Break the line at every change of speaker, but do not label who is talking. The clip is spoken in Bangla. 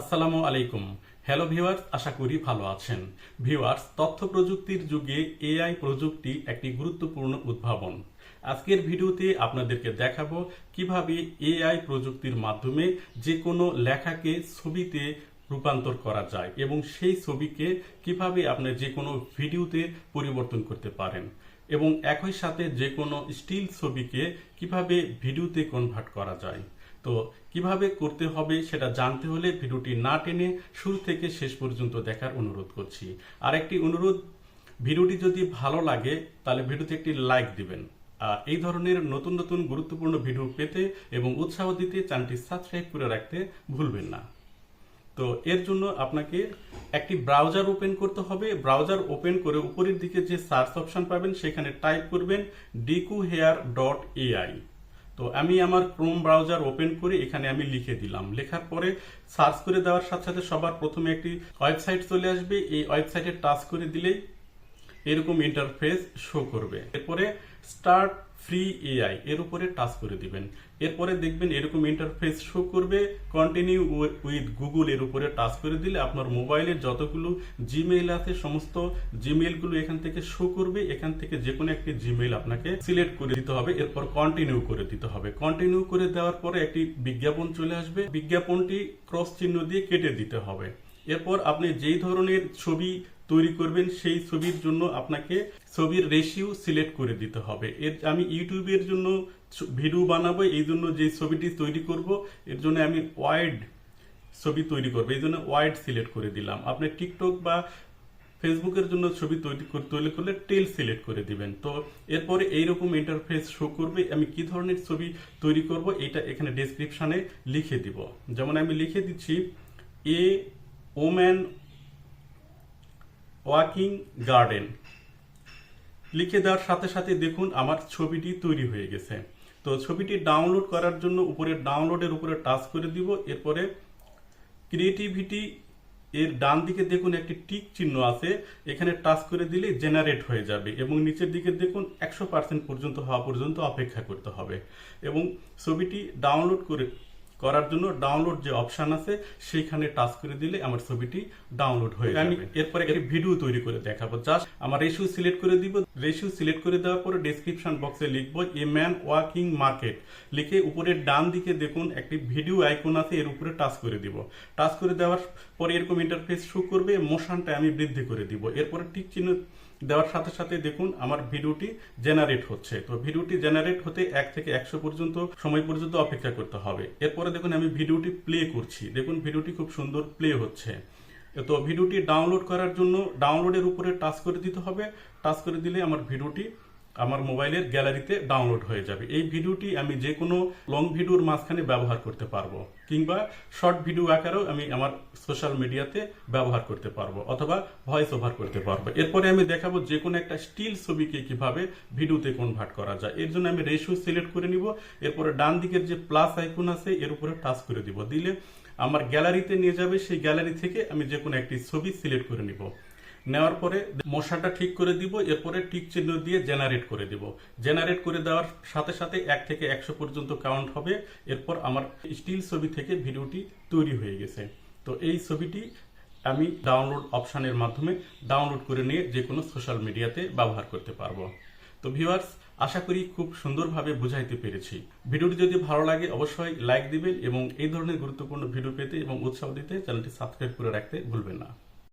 আসসালামু আলাইকুম। হ্যালো ভিউয়ার্স, আশা করি ভালো আছেন। ভিউয়ার্স, তথ্য প্রযুক্তির যুগে এআই প্রযুক্তি একটি গুরুত্বপূর্ণ উদ্ভাবন। আজকের ভিডিওতে আপনাদেরকে দেখাবো কীভাবে এআই প্রযুক্তির মাধ্যমে যে কোনো লেখাকে ছবিতে রূপান্তর করা যায় এবং সেই ছবিকে কীভাবে আপনি যে কোনো ভিডিওতে পরিবর্তন করতে পারেন এবং একই সাথে যে কোনো স্টিল ছবিকে কীভাবে ভিডিওতে কনভার্ট করা যায়। তো কীভাবে করতে হবে সেটা জানতে হলে ভিডিওটি না টেনে শুরু থেকে শেষ পর্যন্ত দেখার অনুরোধ করছি। আর একটি অনুরোধ, ভিডিওটি যদি ভালো লাগে, তাহলে ভিডিওতে একটি লাইক দিবেন। আর এই ধরনের নতুন নতুন গুরুত্বপূর্ণ ভিডিও পেতে এবং উৎসাহ দিতে চ্যানেলটি সাবস্ক্রাইব করে রাখতে ভুলবেন না। তো এর জন্য আপনাকে একটি ব্রাউজার ওপেন করতে হবে। ব্রাউজার ওপেন করে উপরের দিকে যে সার্চ অপশন পাবেন, সেখানে টাইপ করবেন ডিকু হেয়ার ডট এআই তো আমি আমার ক্রোম ব্রাউজার ওপেন করে এখানে আমি লিখে দিলাম। লেখার পরে সার্চ করে দেওয়ার সাথে সাথে সবার প্রথমে একটি ওয়েবসাইট চলে আসবে। এই ওয়েবসাইটে টাচ করে দিলেই এরকম ইন্টারফেস শো করবে। এরপরে স্টার্ট ফ্রি এআই এর উপরে টাচ করে দিবেন। এরপরে দেখবেন এরকম ইন্টারফেস শো করবে কন্টিনিউ উইথ গুগল এর উপরে টাচ করে দিলে আপনার মোবাইলের যতগুলো জিমেইল আছে, সমস্ত জিমেইলগুলো এখান থেকে শো করবে, এখান থেকে যে কোনো একটি জিমেইল আপনাকে সিলেক্ট করে দিতে হবে, এরপর কন্টিনিউ করে দিতে হবে। কন্টিনিউ করে দেওয়ার পরে একটি বিজ্ঞাপন চলে আসবে, বিজ্ঞাপনটি ক্রস চিহ্ন দিয়ে কেটে দিতে হবে। এরপর আপনি যেই ধরনের ছবি তৈরি করবেন, সেই ছবির জন্য আপনাকে ছবির রেশিও সিলেক্ট করে দিতে হবে। এর, আমি ইউটিউবের জন্য ভিডিও বানাবো, এই জন্য যে ছবিটি তৈরি করব, এর জন্য আমি ওয়াইড ছবি তৈরি করব, এই জন্য ওয়াইড সিলেক্ট করে দিলাম। আপনি টিকটক বা ফেসবুকের জন্য ছবি তৈরি তৈরি করলে টেল সিলেক্ট করে দিবেন। তো এরপরে এইরকম ইন্টারফেস শো করবে, আমি কি ধরনের ছবি তৈরি করব, এটা এখানে ডেসক্রিপশনে লিখে দিব। যেমন আমি লিখে দিচ্ছি এ ওম্যান ওয়াকিং গার্ডেন। লিখে দেওয়ার সাথে সাথে দেখুন আমার ছবিটি তৈরি হয়ে গেছে। তো ছবিটি ডাউনলোড করার জন্য উপরে ডাউনলোডের উপরে টাচ করে দিব, এরপরে ক্রিয়েটিভিটি এর ডান দিকে দেখুন একটি টিক চিহ্ন আছে, এখানে টাচ করে দিলে জেনারেট হয়ে যাবে এবং নিচের দিকে দেখুন একশো পার্সেন্ট পর্যন্ত হওয়া পর্যন্ত অপেক্ষা করতে হবে। এবং ছবিটি ডাউনলোড করে করার জন্য ডাউনলোড যে অপশন আছে সেইখানে টাচ করে দিলে আমার ছবিটি ডাউনলোড হয়ে যাবে। আমি এরপরে একটি ভিডিও তৈরি করে দেখাবো। জাস্ট আমার ইস্যু সিলেক্ট করে দিব। রেশিও সিলেক্ট করে দেওয়ার পরে ডেসক্রিপশন বক্সে লিখব এ ম্যান ওয়াকিং মার্কেট লিখে উপরের ডান দিকে দেখুন, একটি ভিডিও আইকন আছে, এর উপরে টাচ করে দিব। টাচ করে দেওয়ার পরে এরকম ইন্টারফেস শো করবে মোশনটা আমি বৃদ্ধি করে দিব। এরপরে টিক চিহ্ন দেওয়ার সাথে সাথে দেখুন, আমার ভিডিওটি জেনারেট হচ্ছে। তো ভিডিওটি জেনারেট হতে এক থেকে একশো পর্যন্ত সময় পর্যন্ত অপেক্ষা করতে হবে। এরপরে দেখুন, আমি ভিডিওটি প্লে করছি। দেখুন ভিডিওটি খুব সুন্দর প্লে হচ্ছে। তো ভিডিওটি ডাউনলোড করার জন্য ডাউনলোডের উপরে টাচ করে দিতে হবে। টাচ করে দিলে আমার ভিডিওটি আমার মোবাইলের গ্যালারিতে ডাউনলোড হয়ে যাবে। এই ভিডিওটি আমি যে কোনো লং ভিডিওর মাঝখানে ব্যবহার করতে পারব, কিংবা শর্ট ভিডিও আকারেও আমি আমার সোশ্যাল মিডিয়াতে ব্যবহার করতে পারব, অথবা ভয়েস ওভার করতে পারব। এরপরে আমি দেখাবো যে কোনো একটা স্টিল ছবিকে কীভাবে ভিডিওতে কনভার্ট করা যায়। এর জন্য আমি রেশিও সিলেক্ট করে নিব, এরপরে ডান দিকের যে প্লাস আইকন আছে, এর উপরে টাচ করে দিব। দিলে আমার গ্যালারিতে নিয়ে যাবে, সেই গ্যালারি থেকে আমি যে কোনো একটি ছবি সিলেক্ট করে নিব। নেওয়ার পরে মশাটা ঠিক করে দিব, এরপরে টিক চিহ্ন দিয়ে জেনারেট করে দিব। জেনারেট করে দেওয়ার সাথে সাথে এক থেকে একশো পর্যন্ত কাউন্ট হবে। এরপর আমার স্টিল ছবি থেকে ভিডিওটি তৈরি হয়ে গেছে। তো এই ছবিটি আমি ডাউনলোড অপশনের মাধ্যমে ডাউনলোড করে নিয়ে যে কোনো সোশ্যাল মিডিয়াতে ব্যবহার করতে পারব। তো ভিউয়ার্স আশা করি খুব সুন্দরভাবে বুঝাইতে পেরেছি। ভিডিওটি যদি ভালো লাগে, অবশ্যই লাইক দিবেন এবং এই ধরনের গুরুত্বপূর্ণ ভিডিও পেতে এবং উৎসাহ দিতে চ্যানেলটি সাবস্ক্রাইব করে রাখতে ভুলবেন না।